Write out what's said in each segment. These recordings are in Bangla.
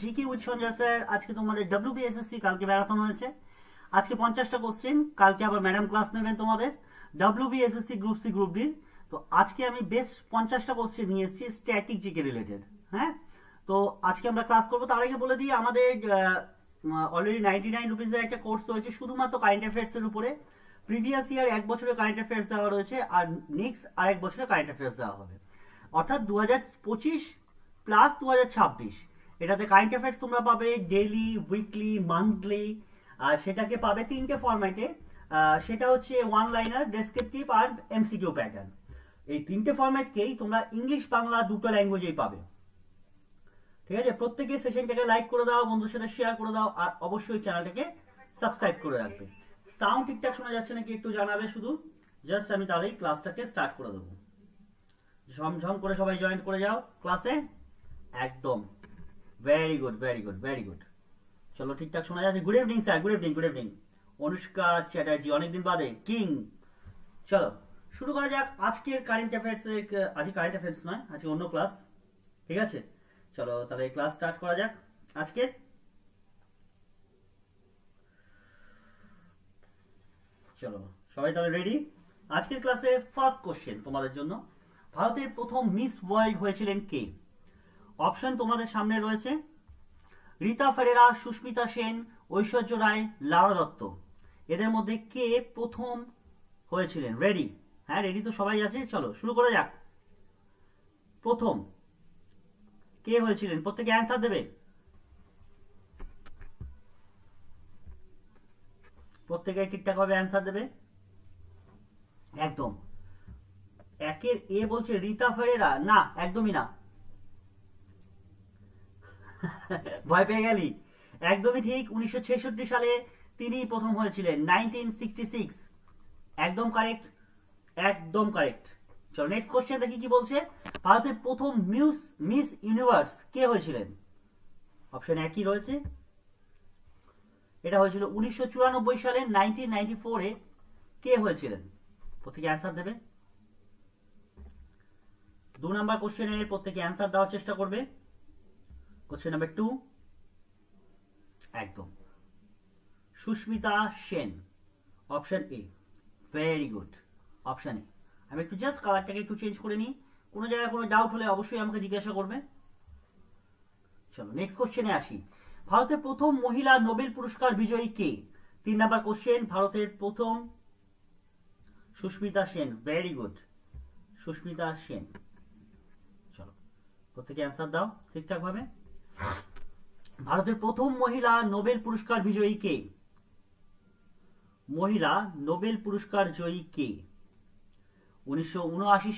জিকে উইথ সঞ্জয় স্যার, আজকে তোমাদের ডাব্লিউবিএসএসসি কালকে ম্যারাথন হয়েছে। আজকে পঞ্চাশটা কোশ্চেন কালকে আবার ম্যাডাম ক্লাস নেবেন তোমাদের। ডাব্লিউবিএসএসসি গ্রুপ সি গ্রুপ ডির তো আজকে আমি বেশ পঞ্চাশটা কোশ্চেন নিয়ে এসেছি স্ট্যাটিক জিকে রিলেটেড হ্যাঁ? তো আজকে আমরা ক্লাস করব। তার আগে বলে দিই, আমাদের অলরেডি নাইনটি নাইন রুপিজের একটা কোর্স রয়েছে, শুধুমাত্র কারেন্ট অ্যাফেয়ার্সের উপরে। প্রিভিয়াস ইয়ার এক বছরের কারেন্ট অ্যাফেয়ার্স দেওয়া রয়েছে, আর নেক্সট আরেক বছরের কারেন্ট অ্যাফেয়ার্স দেওয়া হবে। অর্থাৎ দু হাজার পঁচিশ প্লাস দু হাজার ছাব্বিশ। এটাতে কারেন্ট অ্যাফেয়ার্স তোমরা পাবে ডেইলি উইকলি মান্থলি আর সেটাকে পাবে তিনটে ফরম্যাটে সেটা হচ্ছে ওয়ান লাইনার ডেসক্রিপটিভ আর এমসিকিউ প্যাটার্ন এই তিনটে ফরম্যাটকেই তোমরা ইংলিশ বাংলা দুটো ল্যাঙ্গুয়েজেই পাবে। ঠিক আছে? প্রত্যেকে সেশনটাকে লাইক করে দাও বন্ধুর সাথে শেয়ার করে দাও, আর অবশ্যই চ্যানেলটাকে সাবস্ক্রাইব করে রাখবে। সাউন্ড ঠিকঠাক শোনা যাচ্ছে নাকি একটু জানাবে শুধু? জাস্ট আমি তাহলেই ক্লাসটাকে স্টার্ট করে দেবো। ঝমঝম করে সবাই জয়েন করে যাও ক্লাসে একদম। Very good very good very good চলো ঠিকঠাক শোনা যাচ্ছে? Good evening sir good evening good evening Anushka Chatterjee, অনেকদিন বাদে। কিং চলো, শুরু করা যাক আজকের কারেন্ট অ্যাফেয়ার্স আজকে কারেন্ট অ্যাফেয়ার্স নয়, আজকে অন্য ক্লাস ঠিক আছে? চলো তাহলে ক্লাস স্টার্ট করা যাক। আজকের চলো, সবাই তাহলে রেডি আজকের ক্লাসে ফার্স্ট কোশ্চেন তোমাদের জন্য। ভারতের প্রথম মিস ওয়ার্ল্ড হয়েছিলেন কে? অপশন তোমাদের সামনে রয়েছে। রীতা ফেরেরা, সুস্মিতা সেন, ঐশ্বর্য রায়, লারা দত্ত। এদের মধ্যে কে প্রথম হয়েছিলেন? রেডি হ্যাঁ রেডি তো সবাই আছে? চলো, শুরু করা যাক। প্রথম কে হয়েছিলেন? প্রত্যেকে অ্যান্সার দেবে? প্রত্যেকে ঠিকঠাক ভাবে অ্যান্সার দেবে? একদম। একের এ বলছে রীতা ফেরেরা। না, একদমই না। ভয় পেয়ে গেলি? একদমই ঠিক, উনিশশো ছেষট্টি সালে তিনি প্রথম হয়েছিলেন নাইনটিন একদম কারেক্ট একদম কারেক্ট চলো নেক্সট কোশ্চেন দেখি কি বলছে। ভারতের প্রথম মিউস মিস ইউনিভার্স কে হয়েছিলেন? অপশন একই রয়েছে। এটা হয়েছিল উনিশশো চুরানব্বই সালে নাইনটিন নাইনটি ফোরে কে হয়েছিলেন? প্রত্যেকে অ্যান্সার দেবে। দু নম্বর কোশ্চেনের প্রত্যেকে অ্যান্সার দেওয়ার চেষ্টা করবে। কোশ্চেন নাম্বার টু একদম। Sushmita Sen option A very good option A আমি একটু জাস্ট কালারটাকে একটু চেঞ্জ করে নিই। কোনো জায়গায় কোনো ডাউট হলে অবশ্যই আমাকে জিজ্ঞাসা করবে। চলো নেক্সট কোশ্চেনে আসি। ভারতের প্রথম মহিলা নোবেল পুরস্কার বিজয়ী কে? তিন নাম্বার কোশ্চেন ভারতের প্রথম সুস্মিতা সেন ভেরি গুড সুস্মিতা সেন। চলো, প্রত্যেকে অ্যান্সার দাও ঠিকঠাক ভাবে ভারতের প্রথম মহিলা নোবেল পুরস্কার বিজয়ী কে? মহিলা নোবেল পুরস্কার জয়ী কে? উনিশশো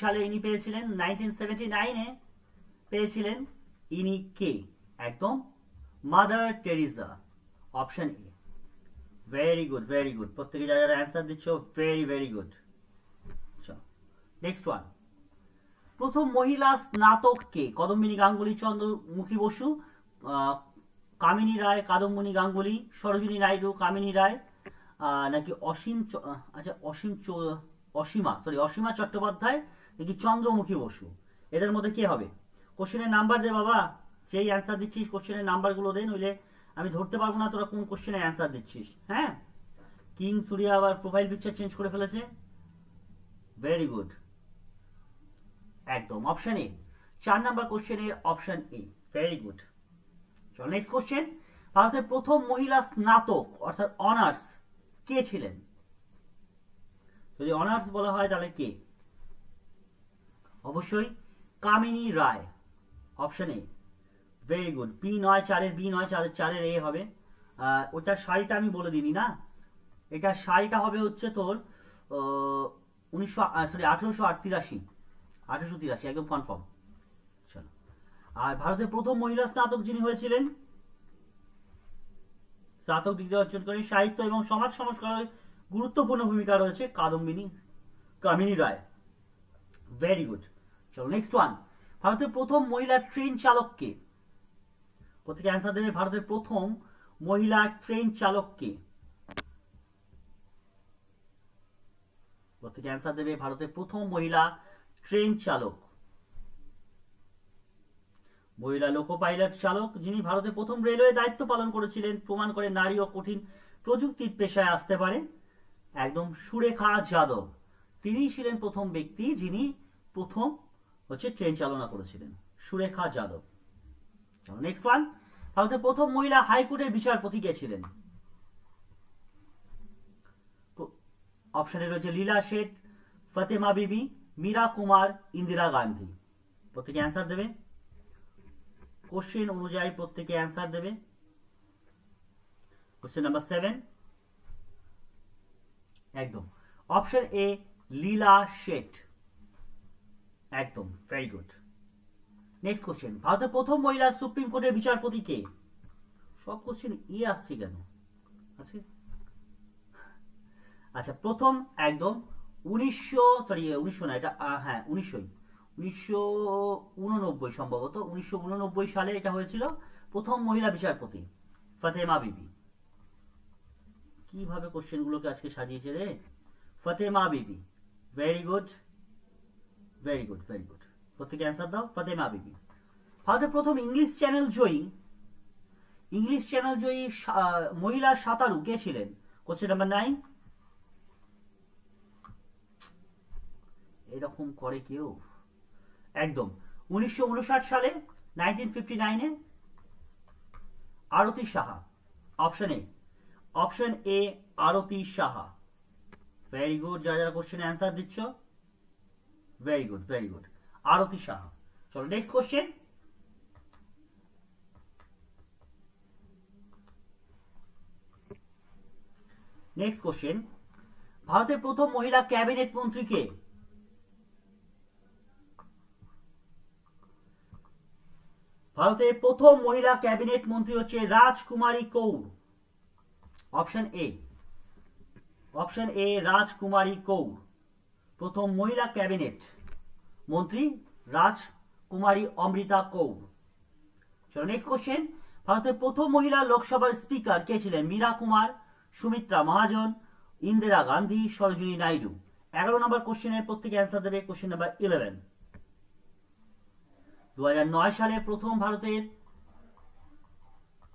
সালে ইনি পেয়েছিলেন নাইনটিন সেভেন্টি পেয়েছিলেন ইনি কে? একদম Mother Teresa option A. Very good very good প্রত্যেকে যারা যারা অ্যান্সার দিচ্ছ very very good next one প্রথম মহিলা স্নাতক কে? কদম্বিনী গাঙ্গুলি চন্দ্রমুখী বসু কামিনী রায়, কাদম্বিনী গাঙ্গুলি, সরোজিনী নাইডু, কামিনী রায় নাকি অসীম আচ্ছা অসীম অসীমা সরি অসীমা চট্টোপাধ্যায়, নাকি চন্দ্রমুখী বসু? এদের মধ্যে কে হবে? কোশ্চেনের নাম্বার দে বাবা সেই অ্যান্সার দিচ্ছিস কোশ্চেনের নাম্বারগুলো দে, নইলে আমি ধরতে পারব না তোরা কোন কোশ্চেনের অ্যান্সার দিচ্ছিস হ্যাঁ? কিং সুরিয়া আবার প্রোফাইল পিকচার চেঞ্জ করে ফেলেছে। ভেরি গুড একদম অপশন এ চার নাম্বার কোশ্চেনের অপশন এ ভেরি গুড চলো নেক্সট কোশ্চেন ভারতের প্রথম মহিলা স্নাতক, অর্থাৎ অনার্স কে ছিলেন? যদি অনার্স বলা হয়, তাহলে কে? অবশ্যই Kamini Roy option A very good B নয় চারের বি নয় চারের চারের এ হবে। ওটার শাড়িটা আমি বলে দিনি না? এটা শাড়িটা হবে হচ্ছে তোর উনিশশো সরি আঠেরোশো তিরাশি আঠেরোশো তিরাশি, একদম কনফার্ম আর ভারতের প্রথম মহিলা স্নাতক যিনি হয়েছিলেন, স্নাতক ডিগ্রি অর্জন করেন, সাহিত্য এবং সমাজ সংস্কারে গুরুত্বপূর্ণ ভূমিকা রয়েছে কাদম্বিনী, কামিনী রায়। ভেরি গুড চলো নেক্সট ওয়ান ভারতের প্রথম মহিলা ট্রেন চালক কে প্রত্যেকে অ্যান্সার দেবে, ভারতের প্রথম মহিলা ট্রেন চালক কে প্রত্যেকে অ্যান্সার দেবে, ভারতের প্রথম মহিলা ট্রেন চালক। মহিলা লোকো পাইলট চালক যিনি ভারতে প্রথম রেলওয়ে দায়িত্ব পালন করেছিলেন, প্রমাণ করে নারী ও কঠিন প্রযুক্তির পেশায় আসতে পারে। একদম সুরেখা যাদব। তিনিই ছিলেন প্রথম ব্যক্তি যিনি প্রথম হচ্ছে ট্রেন চালনা করেছিলেন, সুরেখা যাদব। চলো নেক্সট ওয়ান ভারতের প্রথম মহিলা হাইকোর্টের বিচারপতি কে ছিলেন? অপশনে রয়েছে লীলা শেঠ, ফতেমা বিবি, মীরা কুমার, ইন্দিরা গান্ধী। প্রত্যেকে অ্যান্সার দেবে। কোশ্চেন অনুযায়ী প্রত্যেকে অ্যান্সার দেবে। কোশ্চেন নাম্বার সেভেন একদম। অপশন এ লীলা শেঠ একদম ভেরি গুড নেক্সট কোশ্চেন ভারতের প্রথম মহিলা সুপ্রিম কোর্টের বিচারপতি কে? সব কোশ্চেন ই আসছে কেন? আছে? আচ্ছা প্রথম একদম, উনিশশো সরি উনিশশো না, এটা হ্যাঁ উনিশশোই। উনিশশো উননব্বই সম্ভবত, উনিশশো উননব্বই সালে এটা হয়েছিল প্রথম মহিলা বিচারপতি, ফতেমা বিবি। কীভাবে কোশ্চেনগুলোকে আজকে সাজিয়েছে রে? Fatema Bibi very good very good very good প্রত্যেকে অ্যান্সার দাও, ফতেমা বিবি। ভারতের প্রথম ইংলিশ চ্যানেল জয়ী, ইংলিশ চ্যানেল জয়ী মহিলা সাঁতারু কে ছিলেন? কোশ্চেন নাম্বার নাইন এরকম করে কেউ? একদম। উনিশশো উনষাট সালে নাইনটিন ফিফটি নাইনে Arati Saha option A option A Arati Saha. Very good যারা যারা কোশ্চেনে অ্যান্সার দিচ্ছ। Very good very good Arati Saha. চলো নেক্সট কোশ্চেন নেক্সট কোশ্চেন ভারতের প্রথম মহিলা ক্যাবিনেট মন্ত্রী কে? ভারতের প্রথম মহিলা ক্যাবিনেট মন্ত্রী হচ্ছে Rajkumari Kaur. Option A option A Rajkumari Kaur. প্রথম মহিলা ক্যাবিনেট মন্ত্রী রাজকুমারী অমৃতা কৌর। চলো নেক্সট কোশ্চেন ভারতের প্রথম মহিলা লোকসভার স্পিকার কে ছিলেন? মীরা কুমার, সুমিত্রা মহাজন, ইন্দিরা গান্ধী, সরোজিনী নাইডু। এগারো নম্বর কোশ্চেনের প্রত্যেকে অ্যান্সার দেবে। কোশ্চেন নাম্বার ইলেভেন দু সালে প্রথম ভারতের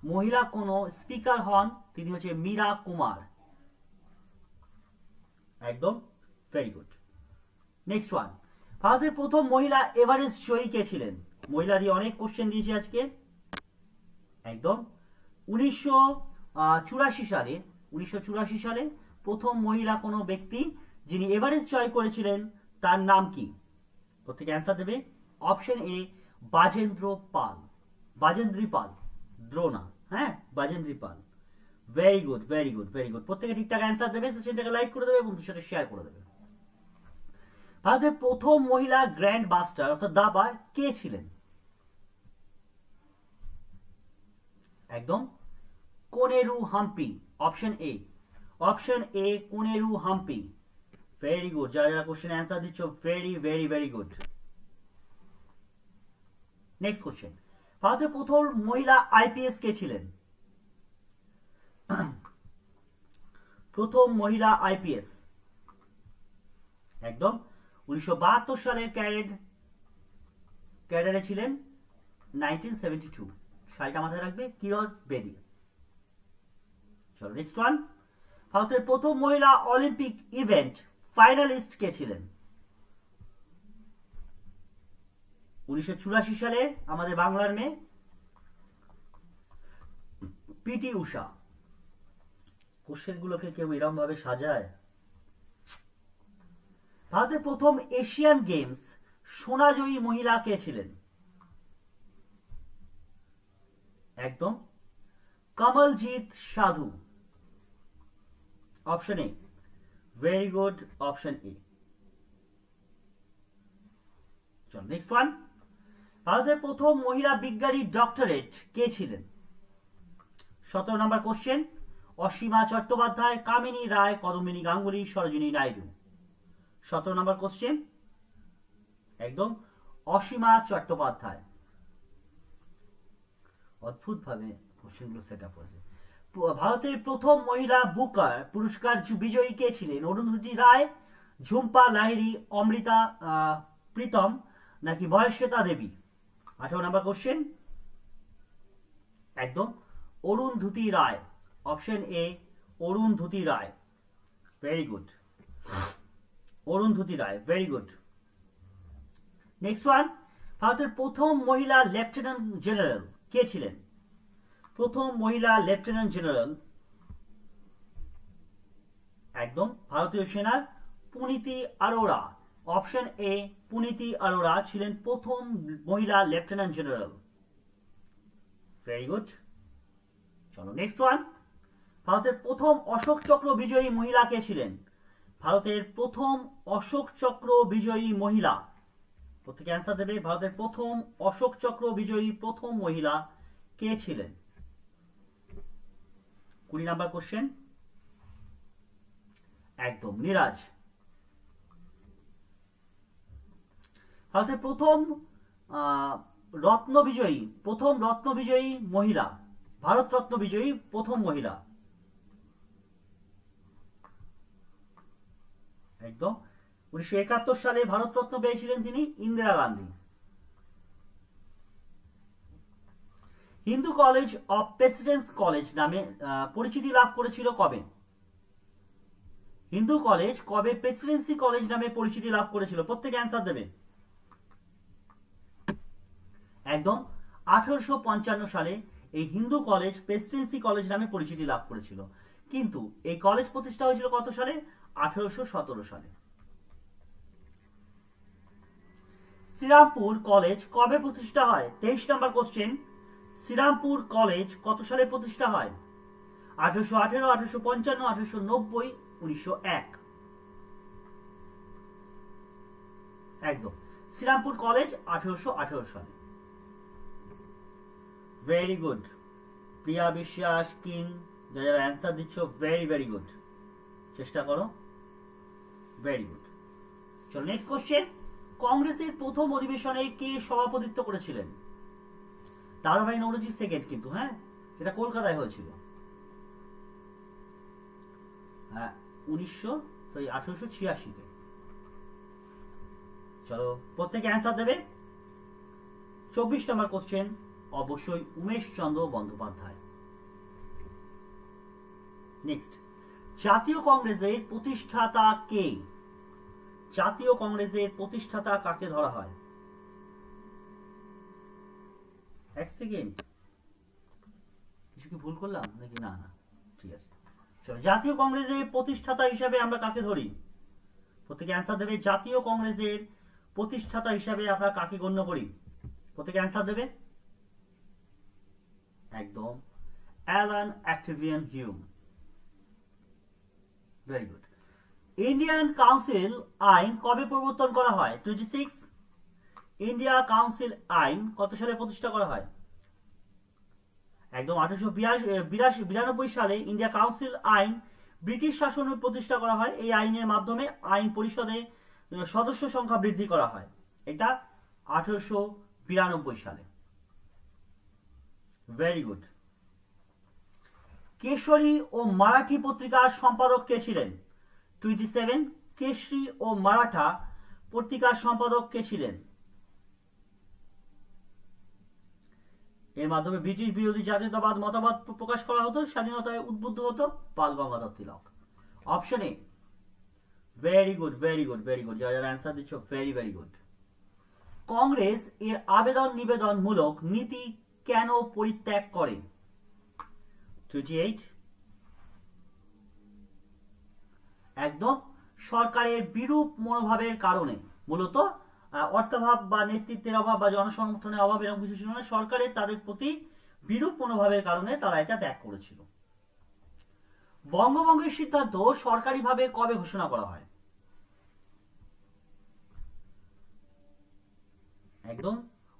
মহিলা কোন স্পিকার হন, তিনি হচ্ছে মীরা কুমার। একদম ভেরি গুড নেক্সট ওয়ান ভারতের প্রথম মহিলা এভারেস্ট জয়ী কে ছিলেন? মহিলা দিয়ে অনেক কোশ্চেন দিয়েছি আজকে। একদম। উনিশশো চুরাশি সালে, উনিশশো চুরাশি সালে প্রথম মহিলা কোনো ব্যক্তি যিনি এভারেস্ট জয় করেছিলেন, তার নাম কি? প্রত্যেকে অ্যান্সার দেবে। অপশন এ বাজেন্দ্র পাল, বাজেন্দ্রী পাল দ্রোনা হ্যাঁ? Bachendri Pal. Very good very good very good প্রত্যেকে ঠিকঠাক অ্যান্সার দেবে সেটাকে লাইক করে দেবে বন্ধুর সাথে শেয়ার করে দেবে। ভারতের প্রথম মহিলা গ্র্যান্ড মাস্টার অর্থাৎ দাবা, কে ছিলেন? একদম। Koneru Humpy option A option A Koneru Humpy. Very good যারা যারা কোশ্চেন অ্যান্সার দিচ্ছ very very very good next question ভারতের প্রথম মহিলা আইপিএস কে ছিলেন? প্রথম মহিলা আইপিএস একদম। উনিশশো বাহাত্তর সালের ক্যাডেট, ক্যাডারে ছিলেন নাইনটিন সেভেন্টি টু। সালটা মাথায় রাখবে কিরণ বেদি। চলো নেক্সট ওয়ান ভারতের প্রথম মহিলা অলিম্পিক ইভেন্ট ফাইনালিস্ট কে ছিলেন? উনিশশো চুরাশি সালে আমাদের বাংলার মেয়ে পিটি উষা কোশ্চেন গুলোকে কেউ এরম ভাবে সাজায় ভারতের প্রথম এশিয়ান গেমস সোনাজয়ী মহিলা কে ছিলেন? একদম Kamaljit Sandhu. Option A very good option A. চল নেক্সট ওয়ান ভারতের প্রথম মহিলা বিজ্ঞানী ডক্টরেট কে ছিলেন? সতেরো নম্বর কোশ্চেন অসীমা চট্টোপাধ্যায়, কামিনী রায় কদমিনী গাঙ্গুলি, সরোজিনী নাইডু। সতেরো নম্বর কোশ্চেন একদম অসীমা চট্টোপাধ্যায়। অদ্ভুত ভাবে কোশ্চেনগুলো সেট আপ হয়েছে। ভারতের প্রথম মহিলা বুকার, পুরস্কার বিজয়ী কে ছিলেন? অরুন্ধতী রায়, ঝুম্পা লাহিড়ী, অমৃতা প্রীতম, নাকি বয়স্বেতা দেবী? আঠারো নাম্বার কোশ্চেন একদম। Arundhati Roy option A Arundhati Roy. Very good Arundhati Roy very good next one ভারতের প্রথম মহিলা লেফটেন্যান্ট জেনারেল কে ছিলেন? প্রথম মহিলা লেফটেন্যান্ট জেনারেল, একদম, ভারতীয় সেনার পুনীতি আরোরা। অপশন এ পুনীতি আরোরা ছিলেন প্রথম মহিলা লেফটেন্যান্ট জেনারেল। ভেরি গুড চলো নেক্সট ওয়ান ভারতের প্রথম অশোক চক্র বিজয়ী মহিলা কে ছিলেন? ভারতের প্রথম অশোক চক্র বিজয়ী মহিলা। প্রত্যেকে অ্যান্সার দেবে, ভারতের প্রথম অশোক চক্র বিজয়ী প্রথম মহিলা কে ছিলেন? কুড়ি নাম্বার কোশ্চেন একদম নিরাজ। ভারতের প্রথম রত্ন বিজয়ী, প্রথম রত্ন বিজয়ী মহিলা। ভারত রত্ন বিজয়ী প্রথম মহিলা। একদম। উনিশশো একাত্তর সালে ভারত রত্ন পেয়েছিলেন তিনি Indira Gandhi. Hindu College of Presidency College নামে পরিচিতি লাভ করেছিল কবে? হিন্দু কলেজ কবে প্রেসিডেন্সি কলেজ নামে পরিচিতি লাভ করেছিল? প্রত্যেকে অ্যান্সার দেবে। একদম আঠারোশো পঞ্চান্ন সালে এই হিন্দু কলেজ প্রেসিডেন্সি কলেজ নামে পরিচিতি লাভ করেছিল। কিন্তু এই কলেজ প্রতিষ্ঠা হয়েছিল কত সালে? আঠারোশো সতেরো সালে। শ্রীরামপুর কলেজ কবে প্রতিষ্ঠা হয়? তেইশ নম্বর কোশ্চেন শ্রীরামপুর কলেজ কত সালে প্রতিষ্ঠা হয়? আঠারোশো আঠেরো, আঠারোশো পঞ্চান্ন, আঠারোশো নব্বই, উনিশশো এক। একদম। শ্রীরামপুর কলেজ আঠারোশো আঠেরো সালে। ভেরি গুড প্রিয়া বিশ্বাস কিং যারা যারা অ্যান্সার দিচ্ছ ভেরি ভেরি গুড চেষ্টা করো। ভেরি গুড চলো নেক্সট কোশ্চেন কংগ্রেসের প্রথম অধিবেশনে কে সভাপতিত্ব করেছিলেন? দাদাভাই নৌরজি সেকেন্ড কিন্তু হ্যাঁ? এটা কলকাতায় হয়েছিল। হ্যাঁ উনিশশো সরি আঠারোশো ছিয়াশিতে। চলো, প্রত্যেকে অ্যান্সার দেবে। চব্বিশ নম্বর কোশ্চেন অবশ্যই উমেশ চন্দ্র বন্দ্যোপাধ্যায়। নেক্সট জাতীয় কংগ্রেসের প্রতিষ্ঠাতা কে? জাতীয় কংগ্রেসের প্রতিষ্ঠাতা কাকে ধরা হয়? কিছু কি ভুল করলাম নাকি? না না, ঠিক আছে। জাতীয় কংগ্রেসের প্রতিষ্ঠাতা হিসাবে আমরা কাকে ধরি? প্রত্যেকে অ্যান্সার দেবে, জাতীয় কংগ্রেসের প্রতিষ্ঠাতা হিসাবে আমরা কাকে গণ্য করি? প্রত্যেকে অ্যান্সার দেবে। একদম। Allan Octavian Hume. Very good Indian Council আইন কবে প্রবর্তন করা হয়? টোয়েন্টি সিক্স ইন্ডিয়া কাউন্সিল আইন কত সালে প্রতিষ্ঠা করা হয়? একদম আঠারোশো বিরাশি বিরানব্বই সালে ইন্ডিয়া কাউন্সিল আইন ব্রিটিশ শাসনে প্রতিষ্ঠা করা হয়। এই আইনের মাধ্যমে আইন পরিষদে সদস্য সংখ্যা বৃদ্ধি করা হয়। এটা আঠারোশো বিরানব্বই সালে। ভেরি গুড কেশরী ও মারাঠি পত্রিকার সম্পাদক কে ছিলেন? টোয়েন্টি সেভেন কেশরী ও মারাঠা পত্রিকার সম্পাদক কে ছিলেন? এর মাধ্যমে ব্রিটিশ বিরোধী জাতীয়তাবাদ প্র- প্রকাশ করা হতো, স্বাধীনতায় উদ্বুদ্ধ হতো Bal Gangadhar Tilak. Option A very good very good very good যারা যারা অ্যান্সার দিচ্ছ ভেরি ভেরি গুড কংগ্রেস এর আবেদন নিবেদন মূলক নীতি কেন পরিত্যাগ করে? একদম সরকারের বিরূপ মনোভাবের কারণে। মূলত অর্থাভাব বা নেতৃত্বের অভাব বা জনসমর্থনের অভাব এরকম কিছু ছিল না। সরকারের তাদের প্রতি বিরূপ মনোভাবের কারণে তারা এটা ত্যাগ করেছিল। বঙ্গভঙ্গের সিদ্ধান্ত সরকারিভাবে কবে ঘোষণা করা হয়? একদম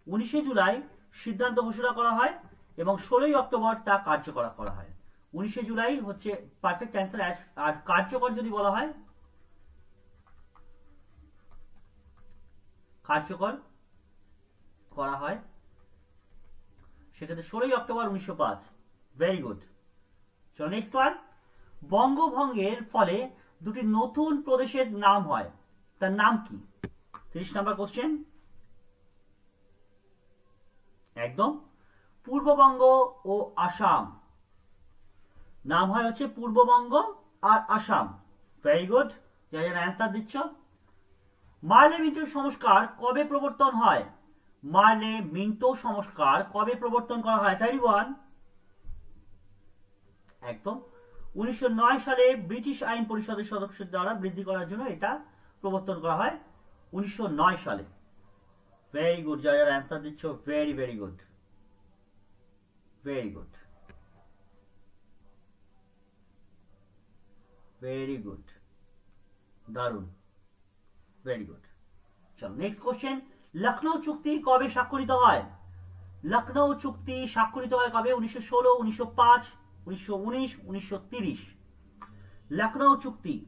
উনিশে জুলাই সিদ্ধান্ত ঘোষণা করা হয় এবং ষোলোই অক্টোবর তা কার্যকর করা হয়। উনিশে জুলাই হচ্ছে পারফেক্ট অ্যান্সার আর কার্যকর যদি বলা হয়, কার্যকর করা হয়, সেক্ষেত্রে ষোলোই অক্টোবর উনিশশো পাঁচ। ভেরি গুড চলো নেক্সট ওয়ান বঙ্গভঙ্গের ফলে দুটি নতুন প্রদেশের নাম হয়। তার নাম কি? তিরিশ নাম্বার কোশ্চেন একদম। পূর্ববঙ্গ ও আসাম। নাম হয় হচ্ছে পূর্ববঙ্গ আর আসাম। ভেরি গুড যারা যারা অ্যান্সার দিচ্ছ। মার্লে মিন্টো সংস্কার কবে প্রবর্তন হয়? মার্লে মিন্টো সংস্কার কবে প্রবর্তন করা হয়? থার্টি ওয়ান একদম। উনিশশো নয় সালে ব্রিটিশ আইন পরিষদের সদস্যের দ্বারা বৃদ্ধি করার জন্য এটা প্রবর্তন করা হয়। উনিশশো নয় সালে। ভেরি গুড যারা অ্যান্সার দিচ্ছ very very good very good very good দারুণ ভেরি গুড চলো নেক্সট কোশ্চেন লখনৌ চুক্তি কবে স্বাক্ষরিত হয়? লখনৌ চুক্তি স্বাক্ষরিত হয় কবে? উনিশশো ষোলো, উনিশশো পাঁচ, উনিশশো উনিশ, উনিশশো তিরিশ। লখনৌ চুক্তি।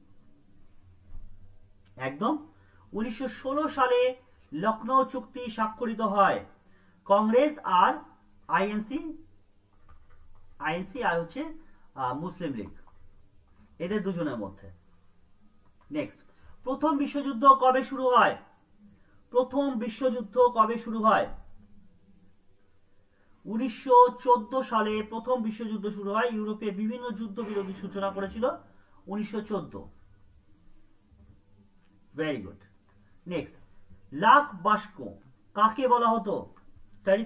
একদম। উনিশশো ষোলো সালে লখনৌ চুক্তি স্বাক্ষরিত হয়। কংগ্রেস আর আইএনসি আইএনসি আর হচ্ছে মুসলিম লীগ। এদের দুজনের মধ্যে। নেক্সট প্রথম বিশ্বযুদ্ধ কবে শুরু হয়? প্রথম বিশ্বযুদ্ধ কবে শুরু হয়? উনিশশো চোদ্দ সালে প্রথম বিশ্বযুদ্ধ শুরু হয়। ইউরোপে বিভিন্ন যুদ্ধ বিরোধী সূচনা করেছিল উনিশশো চোদ্দ। ভেরি গুড নেক্সট লাখ বাস্ক কাকে বলা হতো? থার্টি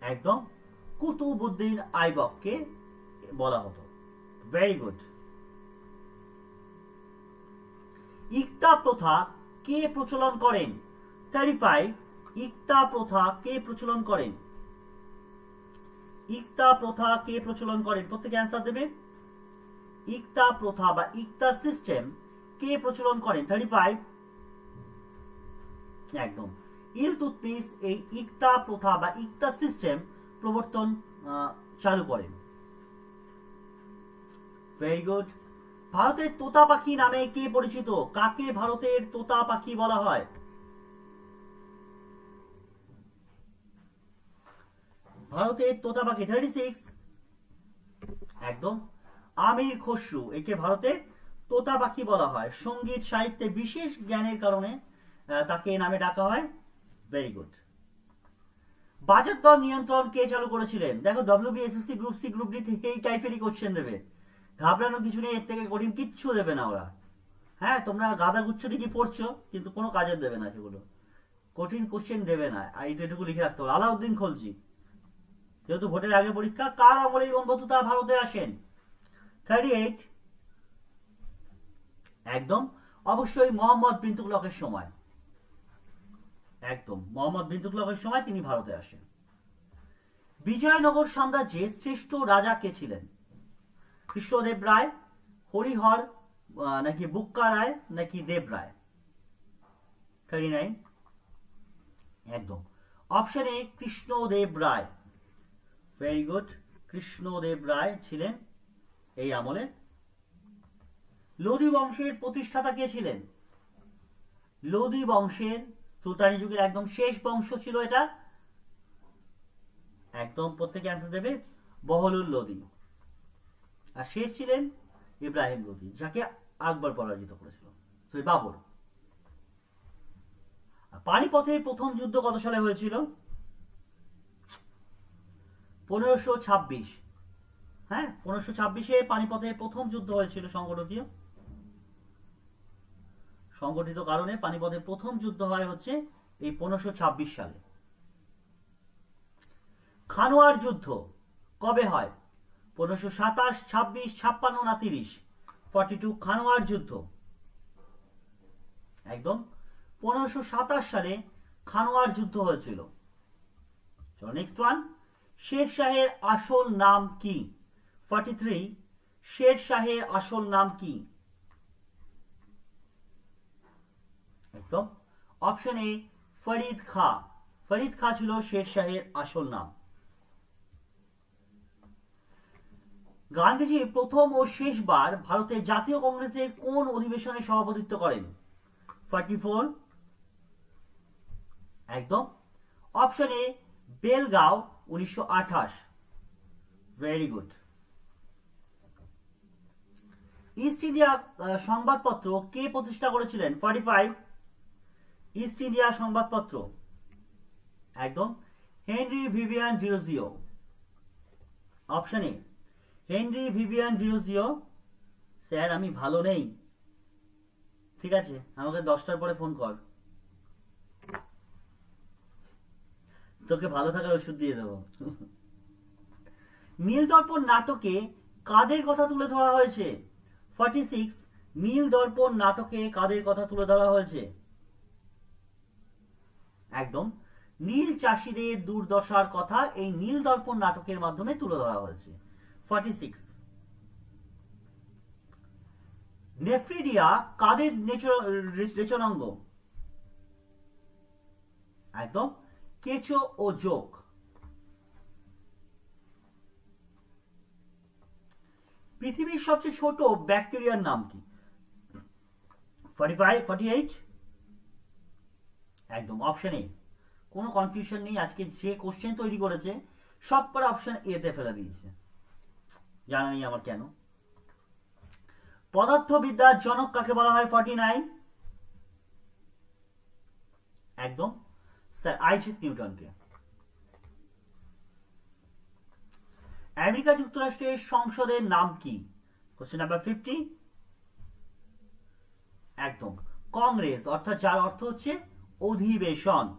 একদম কুতুবুদ্দিন আইবককে বলা হতো। ভেরি গুড ইকতা প্রথা কে প্রচলন করেন? থার্টি ফাইভ ইকতা প্রথা কে প্রচলন করেন? ইকতা প্রথা কে প্রচলন করেন? প্রত্যেকে অ্যান্সার দেবে। ইকতা প্রথা বা ইকতা সিস্টেম কে প্রচলন করেন? থার্টি ফাইভ একদম ইলতুৎমিশ এই ইকতা প্রথা বা ইকতা সিস্টেম প্রবর্তন চালু করেন। ভেরি গুড ভারতের তোতা পাখি নামে কে পরিচিত? কাকে ভারতের তোতা পাখি বলা হয়? ভারতের তোতা পাখি থার্টি সিক্স একদম। আমির খসরু, একে ভারতের তোতা পাখি বলা হয়। সংগীত সাহিত্যে বিশেষ জ্ঞানের কারণে তাকে নামে ডাকা হয়। ভেরি গুড বাজেট দর নিয়ন্ত্রণ কে চালু করেছিলেন? দেখো WBSSC group C group D থেকে এই টাইপেরই কোশ্চেন দেবে। ঘাবড়ানো কিছু নেই, এর থেকে কঠিন কিচ্ছু দেবে না ওরা। হ্যাঁ তোমরা গাদা গুচ্ছ কি পড়ছো, কিন্তু কোনো কাজের দেবে না সেগুলো। কঠিন কোশ্চেন দেবে না। এইটুকু লিখে রাখতে হবে। আলাউদ্দিন খলজি, যেহেতু ভোটের আগে পরীক্ষা, কার আমলে বঙ্গতুতা ভারতে আসেন? থার্টি এইট একদম? অবশ্যই মোহাম্মদ বিন তুগলকের সময়। একদম, মোহাম্মদ বিন তুগলকের সময় তিনি ভারতে আসেন। বিজয়নগর সাম্রাজ্যের শ্রেষ্ঠ রাজা কে ছিলেন? কৃষ্ণদেব রায়, হরিহর নাকি বুক্কা রায়, নাকি দেব রায়? থার্টি নাইন একদম। Option A Krishnadeva Raya. Very good Krishnadeva Raya ছিলেন এই আমলে। লোদি বংশের প্রতিষ্ঠাতা কে ছিলেন? লোদি বংশের সুলতানি যুগের একদম শেষ বংশ ছিল এটা। একদম প্রত্যেকে অ্যান্সার দেবে, বহলুল লোদি। আর শেষ ছিলেন ইব্রাহিম লোদি, যাকে আকবর পরাজিত করেছিল বাবর। পানিপথের প্রথম যুদ্ধ কত সালে হয়েছিল? পনেরোশো ছাব্বিশ। হ্যাঁ পনেরোশো ছাব্বিশে পানিপথে প্রথম যুদ্ধ হয়েছিল সংগঠিত। সংগঠিত কারণে পানিপথে প্রথম যুদ্ধ হয় হচ্ছে এই পনেরোশো ছাব্বিশ সালে। খানোয়ার যুদ্ধ কবে হয়? পনেরোশো সাতাশ, ছাব্বিশ, ছাপ্পান্ন না তিরিশ? ফর্টি টু খানোয়ার যুদ্ধ। একদম পনেরোশো সাতাশ সালে খানোয়ার যুদ্ধ হয়েছিল। নেক্সট ওয়ান শের শাহের আসল নাম কি? ফর্টি থ্রি শের শাহের আসল নাম কি? একদম। অপশন এ ফরিদ খা ফরিদ খা ছিল শের শাহের আসল নাম। গান্ধীজি প্রথম ও শেষবার ভারতের জাতীয় কংগ্রেসের কোন অধিবেশনে সভাপতিত্ব করেন? ফর্টি ফোর একদম। অপশন এ বেলগাঁও উনিশশো আঠাশ। ভেরি গুড ইস্ট ইন্ডিয়া সংবাদপত্র কে প্রতিষ্ঠা করেছিলেন? ফর্টি ফাইভ ইস্ট ইন্ডিয়া সংবাদপত্র। একদম। Henry Vivian Derozio option A Henry Vivian Derozio sir আমি ভালো নেই। ঠিক আছে, আমাকে দশটার পরে ফোন কর। তোকে ভালো থাকার ওষুধ দিয়ে দেবো। নীল দর্পণ নাটকে কাদের কথা তুলে ধরা হয়েছে? নীল দর্পণ নাটকে কাদের কথা তুলে ধরা হয়েছে? একদম। নীল চাষিদের দুর্দশার কথা এই নীল দর্পণ নাটকের মাধ্যমে তুলে ধরা হয়েছে। ফর্টি সিক্স নেফ্রিডিয়া কাদের রেচনাঙ্গ? একদম। কেঁচো ও যোগ পৃথিবীর সবচেয়ে ছোট ব্যাকটেরিয়ার নাম কি? ফর্টি ফাইভ ফর্টি এইট একদম অপশন এ কোনো কনফিউশন নেই, আজকে যে কোশ্চেন তৈরি করেছে সব করে অপশন এতে ফেলে দিয়েছে। জানা নেই আমার কেন। পদার্থবিদ্যার জনক কাকে বলা হয়? ফর্টি নাইন একদম। স্যার, আইজেক নিউটনকে। আমেরিকা যুক্তরাষ্ট্রের সংসদের নাম কি? কোশ্চেন নাম্বার ফিফটি একদম। কংগ্রেস, অর্থাৎ যার অর্থ হচ্ছে অধিবেশন।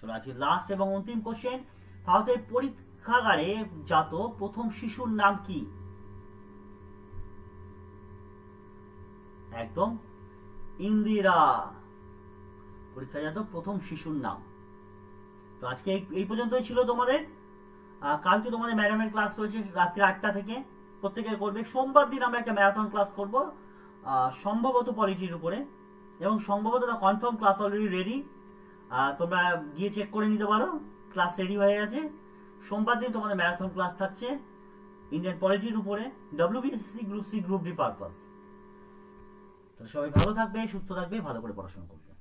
চলো আজকে লাস্ট এবং অন্তিম কোশ্চেন ভারতের পরীক্ষাগারে জাত প্রথম শিশুর নাম কি? একদম। ইন্দিরা। পরীক্ষাজাত প্রথম শিশুর নাম। তো আজকে এই- পর্যন্তই ছিল তোমাদের। কালকে তোমাদের ম্যাডামের ক্লাস রয়েছে রাত্রি আটটা থেকে। প্রত্যেকে করবে। সোমবার দিন আমরা একটা ম্যারাথন ক্লাস করব সম্ভবত পলিটির উপরে। এবং সম্ভবত কনফার্ম ক্লাস অলরেডি রেডি তোমরা গিয়ে চেক করে নিতে পারো। ক্লাস রেডি হয়ে গেছে। সোমবার দিন তোমাদের ম্যারাথন ক্লাস থাকছে ইন্ডিয়ান পলিটির উপরে WBSC group C group D purpose সবাই ভালো থাকবে, সুস্থ থাকবে, ভালো করে পড়াশোনা করবে।